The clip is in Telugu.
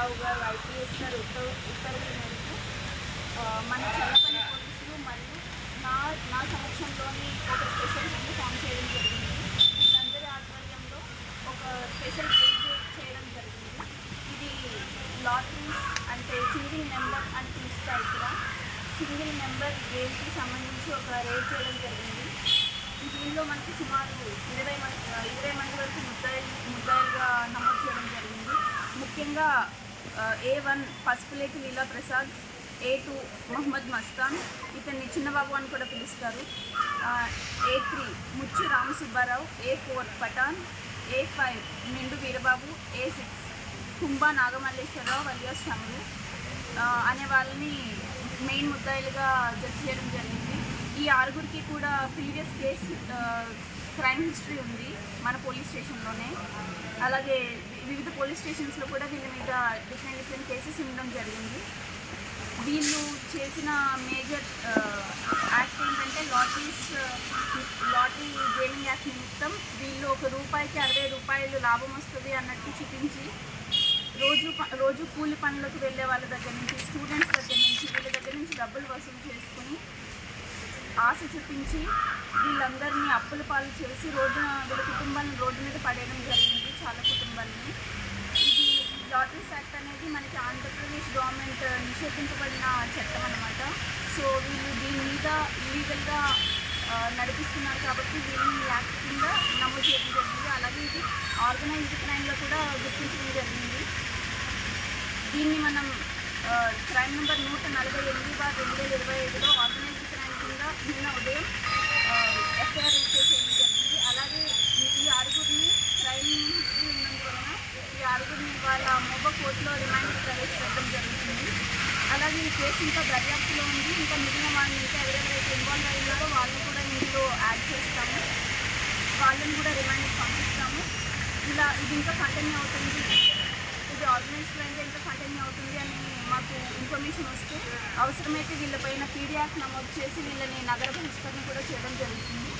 రావు గారు ఐపీఎస్ గారు ఉత్తర్వు ఉత్తర్వుల మేరకు మన చల్లపల్లి పోలీసులు మరియు నా నా సమక్షంలోని ఒక స్పెషల్ టీమ్ ఫామ్ చేయడం జరిగింది. వీళ్ళందరి ఆధ్వర్యంలో ఒక స్పెషల్ రైడ్ చేయడం జరిగింది. ఇది లాటరీస్ అంటే సింగిల్ నెంబర్ అని పిలుస్తారు ఇక్కడ. సింగిల్ నెంబర్ గేమ్కి సంబంధించి ఒక రేట్ చేయడం జరిగింది. దీనిలో మనకి సుమారు ఇరవై మంది ఇరవై మంది వరకు ముద్దాయిలు ముద్దాయిలుగా నమోదు చేయడం జరిగింది. ముఖ్యంగా A one Pasupuleti Leela Prasad A two Mohammad Mastan ఇతన్ని చిన్నబాబు అని కూడా పిలుస్తారు. A three Muchu Rama Subbarao A four Pathan A five Mendu Veerababu A six Kumbha Nagamalleswararao alias తమ్ముడు అనే వాళ్ళని మెయిన్ ముద్దాయిలుగా జడ్జ్ చేయడం జరిగింది. ఈ ఆరుగురికి కూడా ప్రీవియస్ కేసు క్రైమ్ హిస్టరీ ఉంది మన పోలీస్ స్టేషన్లోనే. అలాగే వివిధ పోలీస్ స్టేషన్స్లో కూడా వీళ్ళ మీద డిఫరెంట్ డిఫరెంట్ కేసెస్ ఉండడం జరిగింది. వీళ్ళు చేసిన మేజర్ యాక్ట్ ఏంటంటే లాటరీస్ లాటరీ గేమింగ్ యాక్ట్ నిమిత్తం వీళ్ళు ఒక రూపాయికి అరవై రూపాయలు లాభం వస్తుంది అన్నట్టు చూపించి రోజు ప- రోజు కూలి పనులకు వెళ్ళే వాళ్ళ దగ్గర నుంచి స్టూడెంట్స్ దగ్గర నుంచి వీళ్ళ దగ్గర నుంచి డబ్బులు వసూలు చేసుకుని ఆశ చూపించి వీళ్ళందరినీ అప్పుల పాలు చేసి రోడ్డు వీళ్ళ కుటుంబాలను రోడ్డు మీద పడేయడం జరిగింది చాలా కుటుంబాలని. ఇది లాటరీస్ యాక్ట్ అనేది మనకి ఆంధ్రప్రదేశ్ గవర్నమెంట్ నిషేధించబడిన చట్టం అనమాట సో వీళ్ళు దీని మీద ఇల్లీగల్గా నడిపిస్తున్నారు కాబట్టి వీళ్ళని యాక్ట్ కింద నమోదు చేయడం జరిగింది. అలాగే ఇది ఆర్గనైజ్డ్ క్రైమ్లో కూడా గుర్తించడం జరిగింది. దీన్ని మనం క్రైమ్ నెంబర్ నూట నలభై ఎనిమిది బార్ రెండు వేల ఇరవై ఐదులో ఆర్గనైజ్డ్ క్రైమ్ కింద నిన్న ఉదయం ఆ, ఎఫ్ఐఆర్ రిజిస్టర్ చేయడం జరిగింది అలాగే ఈ- ఈ ఆరుగురిని క్రైమ్ హిస్టరీ ఉన్నందువలన ఈ మొబ్బ కోర్టులో రిమాండ్ ప్రవేశపెట్టడం జరుగుతుంది. అలాగే ఈ కేసు ఇంకా దర్యాప్తులో ఉంది. ఇంకా మిగిలిన వాళ్ళని ఇంకా ఎవరెవరైతే ఇన్వాల్వ్ అయ్యారో వాళ్ళని కూడా ఇందులో యాడ్ చేస్తాము. వాళ్ళని కూడా రిమాండ్కి పంపిస్తాము. ఇలా ఇది ఇంకా కంటిన్యూ అవుతుంది. ఇది ఆర్గనైజ్ క్రైమ్గా ఇంకా కంటిన్యూ అవుతుంది అని మాకు ఇన్ఫర్మేషన్ వస్తే అవసరమైతే వీళ్ళపైన పీడియాక్ నమోదు చేసి వీళ్ళని నగర బహిష్కరణ కూడా చేయడం జరుగుతుంది.